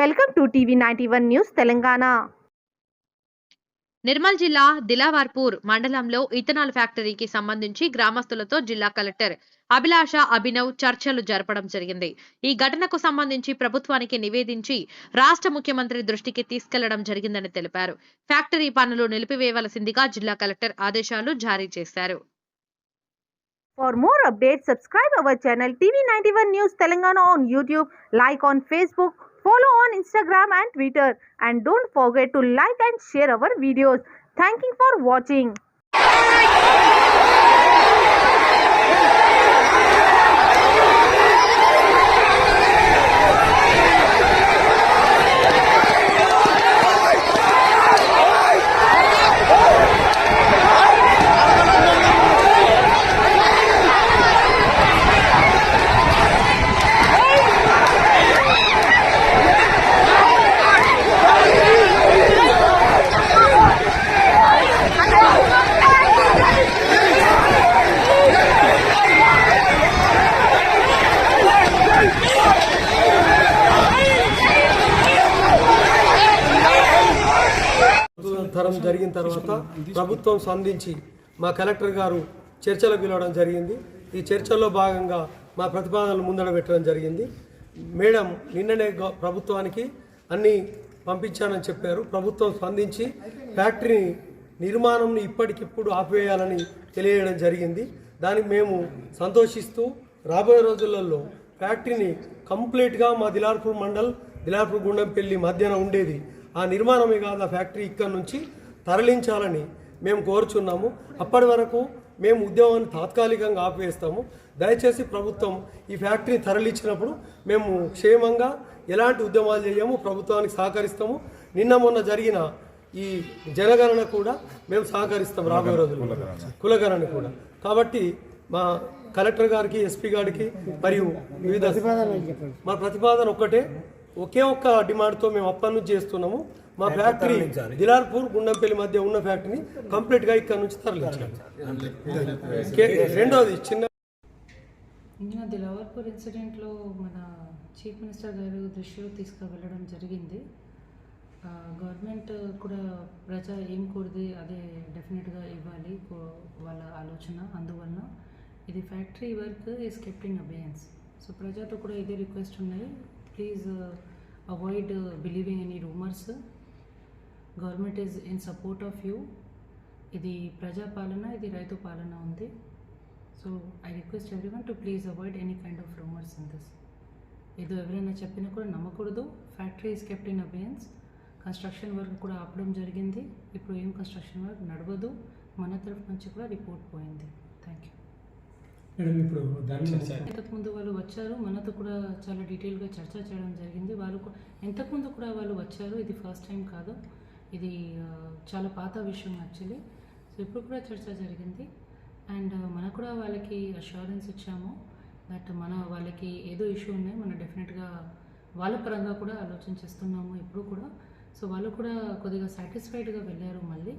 Welcome to TV ninety one news Telangana. Nirmal జిల్లా దిలావర్పూర్ మండలంలో ethanol ఫ్యాక్టరీకి సంబంధించి గ్రామస్తులతో జిల్లా కలెక్టర్ అభిలాష అభినవ్ చర్చలు జరపడం జరిగింది. ఈ ఘటనకు సంబంధించి ప్రభుత్వానికి నివేదించి రాష్ట్ర ముఖ్యమంత్రి దృష్టికి తీసుకెళ్ళడం జరిగిందని తెలిపారు. ఫ్యాక్టరీ పనులు నిలిపివేయవలసిందిగా జిల్లా కలెక్టర్ ఆదేశాలు జారీ చేశారు. For more updates, subscribe our channel TV 91 News Telangana on YouTube, like on Facebook, follow on Instagram and Twitter, and don't forget to like and share our videos. Thank you for watching. తరం జరిగిన తర్వాత ప్రభుత్వం స్పందించి మా collector గారు చర్చలకు పిలవడం జరిగింది. ఈ చర్చల్లో భాగంగా మా ప్రతిపాదనలు ముందడ పెట్టడం జరిగింది. మేడం నిన్ననే ప్రభుత్వానికి అన్నీ పంపించానని చెప్పారు. ప్రభుత్వం స్పందించి ఫ్యాక్టరీ నిర్మాణంని ఇప్పటికిప్పుడు ఆపివేయాలని తెలియజేయడం జరిగింది. దానికి మేము సంతోషిస్తూ రాబోయే రోజులలో ఫ్యాక్టరీని కంప్లీట్గా మా దిలార్పూర్ మండల్ దిలార్పూర్ గుండంపల్లి మధ్యన ఉండేది. ఆ నిర్మాణమే కాదు ఆ ఫ్యాక్టరీ ఇక్కడ నుంచి తరలించాలని మేము కోరుచున్నాము. అప్పటి వరకు మేము ఉద్యోగాన్ని తాత్కాలికంగా ఆపివేస్తాము దయచేసి ప్రభుత్వం ఈ ఫ్యాక్టరీ తరలించినప్పుడు మేము క్షేమంగా ఎలాంటి ఉద్యమాలు చేయము ప్రభుత్వానికి సహకరిస్తాము. నిన్న మొన్న జరిగిన ఈ జనగణన కూడా మేము సహకరిస్తాం రాబోయే రోజుల్లో. కులగణన. కూడా. కాబట్టి మా కలెక్టర్ గారికి ఎస్పీ గారికి మరియు వివిధ మా ప్రతిపాదన ఒక్కటే ఒకే ఒక్క డిమాండ్తో మేము అప్పటి నుంచి చేస్తున్నాము. మా ఫ్యాక్టరీ దిలార్పూర్ గుండంపల్లి మధ్య ఉన్న ఫ్యాక్టరీని కంప్లీట్గా ఇక్కడ నుంచి తరలించాలి. కే- రెండోది చిన్న నిన్న దిలావర్పూర్ ఇన్సిడెంట్లో మన చీఫ్ మినిస్టర్ గారు దృష్టిలో తీసుకువెళ్ళడం జరిగింది. గవర్నమెంట్ కూడా ప్రజా ఏం కూడది అదే డెఫినెట్గా ఇవ్వాలి కో- వాళ్ళ ఆలోచన. అందువలన ఇది factory work is kept in abeyance so ప్రజాతో కూడా ఇదే రిక్వెస్ట్ ఉన్నాయి. Please avoid believing any rumours government is in support of you ఇది ప్రజాపాలన ఇది రైతు పాలన ఉంది. So I request everyone to please avoid any kind of rumours in this ఏదో ఎవరైనా చెప్పినా కూడా నమ్మకూడదు. Factory is kept in abeyance construction work కూడా ఆపడం జరిగింది. ఇప్పుడు ఏం కన్స్ట్రక్షన్ వర్క్ నడవదు. మన తరఫు నుంచి కూడా రిపోర్ట్ పోయింది. థ్యాంక్ యూ మేడం ఇప్పుడు ఇంతకుముందు వాళ్ళు వచ్చారు. మనతో కూడా చాలా డీటెయిల్గా చర్చ చేయడం జరిగింది. వాళ్ళు ఇంతకుముందు కూడా వాళ్ళు వచ్చారు. ఇది ఫస్ట్ టైం కాదు. ఇది చాలా పాత విషయం యాక్చువల్లీ. సో ఇప్పుడు కూడా చర్చ జరిగింది. అండ్ మనకు కూడా వాళ్ళకి అష్యూరెన్స్ ఇచ్చాము. దట్ మన వాళ్ళకి ఏదో ఇష్యూ ఉన్నాయి మనం డెఫినెట్గా వాళ్ళ పరంగా కూడా ఆలోచన చేస్తున్నాము ఇప్పుడు కూడా. సో వాళ్ళు కూడా కొద్దిగా సాటిస్ఫైడ్గా వెళ్ళారు మళ్ళీ.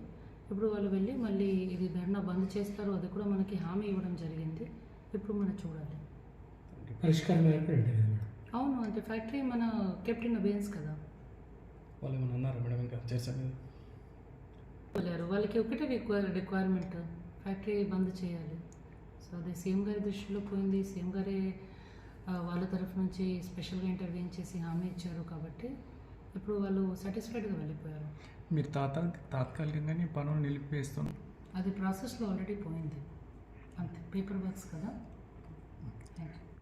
ఇప్పుడు వాళ్ళు వెళ్ళి మళ్ళీ ఇది ధర్నా బంద్ చేస్తారు. అది కూడా మనకి హామీ ఇవ్వడం జరిగింది. ఇప్పుడు మనం చూడాలి. పరిష్కారం అవును అంటే ఫ్యాక్టరీ మన కెప్టెన్ అబేన్స్ కదా. వాళ్ళు అన్నారా మేడం ఇంకా వెళ్ళారు వాళ్ళకి ఒకటే రిక్వైర్ రిక్వైర్మెంట్ ఫ్యాక్టరీ బంద్ చేయాలి. సో అదే సీఎం గారి దృష్టిలో పోయింది. సీఎం గారే వాళ్ళ తరఫు నుంచి స్పెషల్గా ఇంటర్వ్యూన్ చేసి హామీ ఇచ్చారు కాబట్టి ఇప్పుడు వాళ్ళు సాటిస్ఫైడ్గా వెళ్ళిపోయారు. మీరు తాత తాత్కాలికంగానే పనులు నిలిపివేస్తున్నాం అది ప్రాసెస్లో ఆల్రెడీ పోయింది. అంతే. పేపర్ వర్క్స్ కదా? Thank you